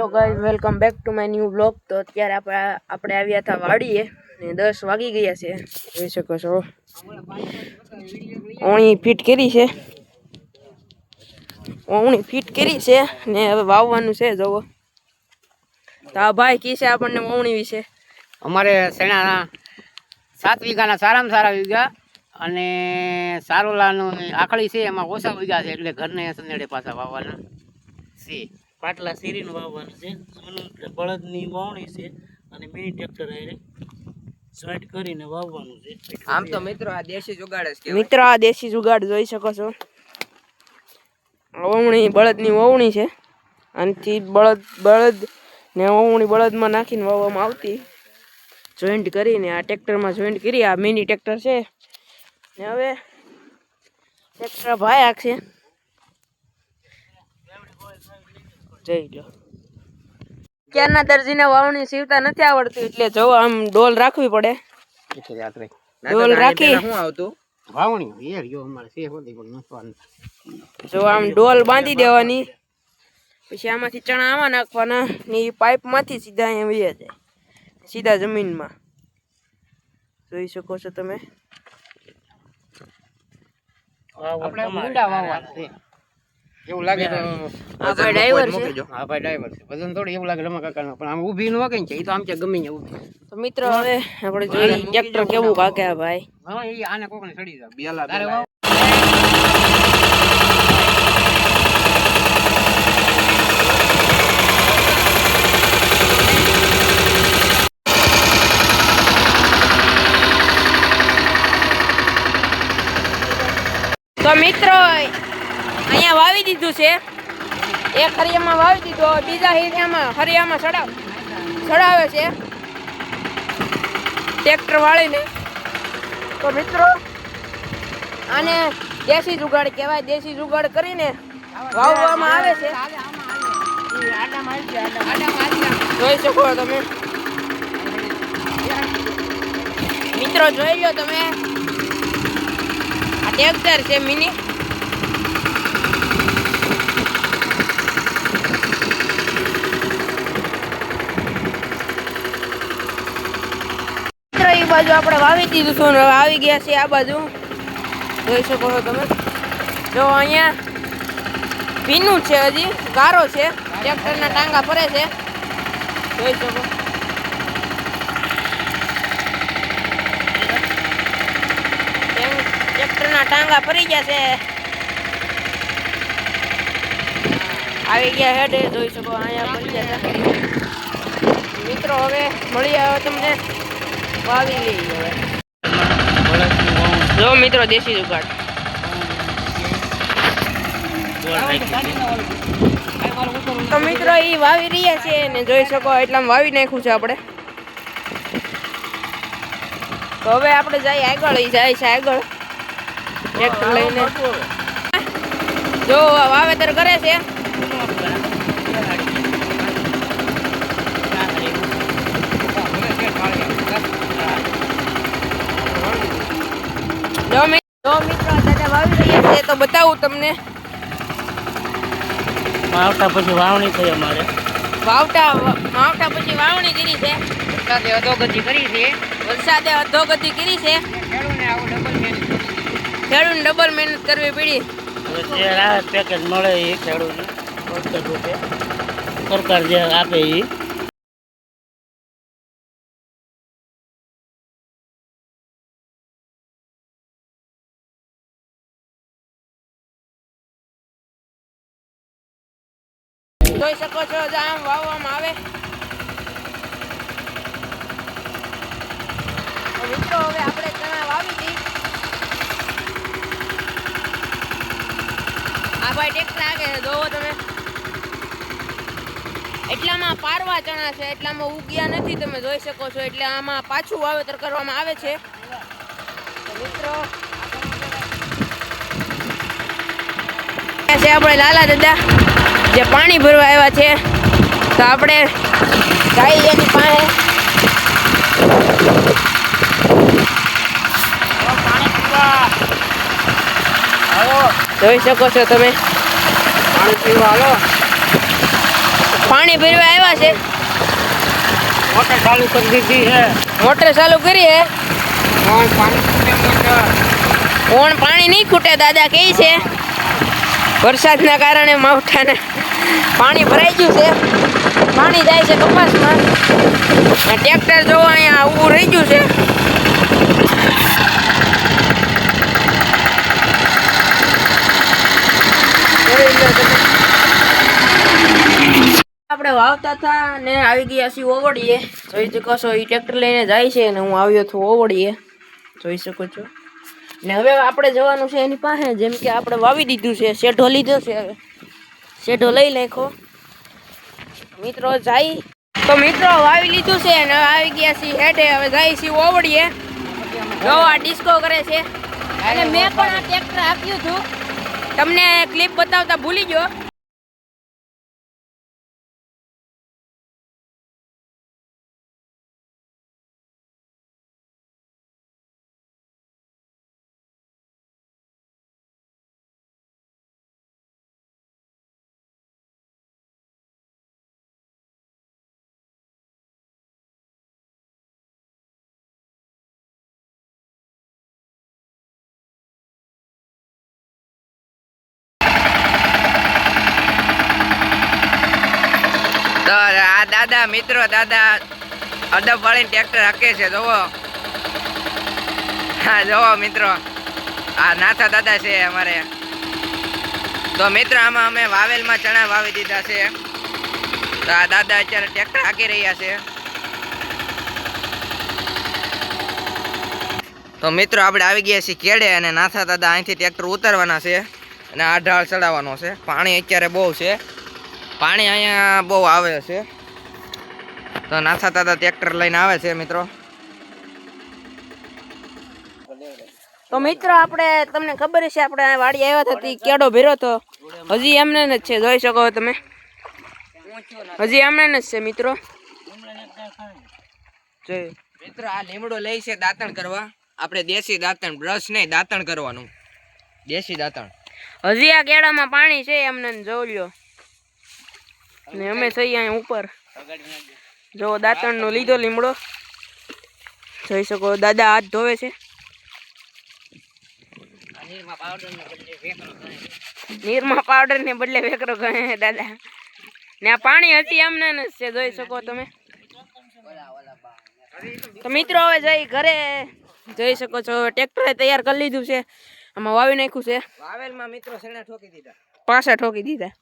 Hello guys, welcome back to my new blog. તો અત્યારે આપણે આપણે આવ્યા હતા વાડીએ ને દસ વાગી ગયા છે. જોઈ શકો છો. ઓણી ફિટ કરી છે. ઓણી ફિટ કરી છે ને હવે વાવવાનું છે, જવો. તો ભાઈ કી છે આપણને ઓણી વિશે. અમારે સેણાના સાત વીઘાના સારામાં સારા વીઘા અને સારોલાનું આખડી છે, એમાં ઓછા વીઘા છે, એટલે ઘરને સંદેડે પાછા વાવવાના છે. પાટલા સીરીને વાવવાનું છે. બળદની વાવણી છે અને મિની ટ્રેક્ટર આરે જોઈન્ટ કરીને વાવવાનું છે. આમ તો મિત્રો આ દેશી જુગાડ છે મિત્ર આ દેશી જુગાડ જોઈ શકો છો. વવણી બળદની વવણી છે. આનથી બળદ બળદ ને વવણી બળદમાં નાખીને વાવવામાં આવતી. જોઈન્ટ કરીને આ ટ્રેક્ટરમાં જોઈન્ટ કરી આ મિની ટ્રેક્ટર છે. ને હવે ટ્રેક્ટર ભાઈ આખશે જઈ લો ક્યારના દરજીને વાવણી સીવતા નથી આવડતી એટલે જો આમ ડોલ રાખવી પડે. ડોલ રાખી શું આવતું? વાવણી? યાર રહ્યો અમારે છે હોતી પણ જો આમ ડોલ બાંધી દેવાની. પછી આમાંથી ચણા આમાં નાખવાના ને એ પાઇપમાંથી સીધા અહીંયા વહી જાય. સીધા જમીનમાં. જોઈ શકો છો તમે. આપણે મુંડા વાવવાના છે. એવું લાગે તો આ ભાઈ ડ્રાઈવર છે. હા ભાઈ ડ્રાઈવર છે. વજન થોડી એવું લાગે રમા કાકાનો. પણ આમ ઊભી ન વાગે ને એ તો આમ છે ગમે ને ઊભી. તો મિત્ર હવે આપણે જોઈએ ટ્રેક્ટર કેવું કાકે આ ભાઈ. હા એ આને કોકને ચડી જા બેલા બેલા તો મિત્રો અહીંયા વાવી દીધું છે. એક હરિયામાં વાવી દીધું બીજા હરિયામાં હરિયામાં સડાવ સડાવે છે. ટ્રેક્ટર વાળીને. તો મિત્રો, આને દેશી જુગાડ કહેવાય. દેશી જુગાડ કરીને વાવવામાં આવે છે. જોઈ શકો તમે. મિત્રો, જોઈ લો તમે. આ ટ્રેક્ટર છે મિની મિત્રો એ બાજુ આપણે વાવી દીધું હતું ને હવે આવી ગયા છે આ બાજુ. જોઈ શકો છો તમે. જો અહીંયા ભીનું છે હજી, ગારો છે. ટ્રેક્ટરના ટાંગા ફરે છે. જોઈ શકો. ટ્રેક્ટરના ટાંગા ફરી ગયા છે. આવી ગયા હેડે, જોઈ શકો, અહીંયા ફરી ગયા મિત્રો, હવે મળી આવે તમને. વાવી લઈ હવે. જો મિત્રો દેશી જુગાડ. તો મિત્રો એ વાવી રહ્યા છે ને જોઈ શકો એટલા વાવી નાખ્યું છે આપણે. તો હવે આપણે જઈએ આગળ ઈ જાય છે આગળ. ટ્રેક્ટર લઈને. જો વાવેતર કરે છે. જો મિત્રો દાદા વાવી રહ્યા છે તો બતાવું તમને. માવઠા પછી વાવણી થઈ અમારે. વાવટા વાવટા પછી વાવણી કરી છે. વરસાદે અધોગતિ કરી છે. વરસાદે અધોગતિ કરી છે. ખેડૂને આવું ડબલ મહેનત ખેડૂતને ડબલ મહેનત કરવી પડી. જે રાહત પેકેજ મળે એ ખેડૂને સરકાર જે આપે એ જોઈ શકો છો જો વાવવામાં આવે. મિત્રો, હવે આપણે ચણા વાવી દી. આ ભાઈ ટેક્ટર આગે છે, જોવો તમે. એટલામાં પારવા ચણા છે, એટલામાં ઉગ્યા નથી, તમે જોઈ શકો છો. એટલે આમાં પાછું વાવેતર કરવામાં આવે છે. મિત્રો છે આપણે લાલા દાદા જે પાણી ભરવા આવ્યા છે. તો આપણે જઈએ એની પાસે. જોઈ શકો છો તમે. પાણી પીવા હાલો પાણી ભરવા આવ્યા છે. મોટર ચાલુ કરી દીધી છે મોટર ચાલુ કરી હે ઓણ પાણી નહીં ખૂટે દાદા કઈ છે? વરસાદના કારણે માવઠાને પાણી ભરાઈ ગયું છે. પાણી જાય છે કપાસમાં. ટ્રેક્ટર જો અહીંયા ઊભું રહી ગયું છે. આપણે વાવતા હતા ને આવી ગયા છીએ ઓવડીએ. જોઈ શકો છો એ ટ્રેક્ટર લઈને જાય છે ને હું આવ્યો છું ઓવડીએ. જોઈ શકો છો. ને હવે આપણે જવાનું છે એની પાસે, જેમ કે આપણે વાવી દીધું છે, શેઢો લીધો છે હવે. શેઢો લઈ નાખો. મિત્રો જાય. તો મિત્રો, વાવી લીધું છે ને આવી ગયા છીએ હેઠે, હવે જાય છીએ ઓવડીએ. આ ડિસ્કો કરે છે. અને મેં પણ આ ટ્રેક્ટર આપ્યું હતું. તમને ક્લિપ બતાવતા ભૂલી ગયો. આ દાદા, મિત્રો, દાદા, અડબ વાળીને ટ્રેક્ટર હકે છે, જોવો. હા, જોવો, મિત્રો. આ નાથા દાદા છે અમારે. તો મિત્રો, આમાં અમે વાવેલમાં ચણા વાવી દીધા છે. તો આ દાદા અત્યારે ટ્રેક્ટર હાકી રહ્યા છે. તો મિત્રો, આપણે આવી ગયા છીએ કેડે અને નાથા દાદા અહીંથી ટ્રેક્ટર ઉતારવાના છે અને આ ઢાળ ચડાવવાનો છે. પાણી અત્યારે બહુ છે. પાણી અહીંયા બહુ આવે છે. તો નાથા દાદા ટ્રેક્ટર લઈને આવે છે મિત્રો. તો મિત્રો આપણે તમને ખબર છે આપણે વાડી આવ્યા હતા તે કેડો ભેરો તો હજી એમને જ છે જોઈ શકો તમે. હજી એમને જ છે મિત્રો. મિત્રો આ લીમડો લઈ છે દાંતણ કરવા. આપણે દેશી દાંતણ બ્રશ નહીં દાંતણ કરવાનું. દેશી દાંતણ. હજી આ કેળામાં પાણી છે એમને જોઈ લ્યો. ને અમે થઈ અહીંયા ઉપર. જો દાંતણનો લીધો લીમડો. જોઈ શકો દાદા હાથ ધોવે છે. નીરમાં પાવડર ને બદલે વેકરો ગણે દાદા. ને આ પાણી હતી એમને ને જ છે જોઈ શકો તમે. તો મિત્રો હવે જઈ ઘરે. જોઈ શકો છો ટ્રેક્ટરે તૈયાર કરી લીધું છે. આમાં વાવી નાખ્યું છે. વાવેલમાં મિત્રો શેણા ઠોકી દીધા. પાછા ઠોકી દીધા.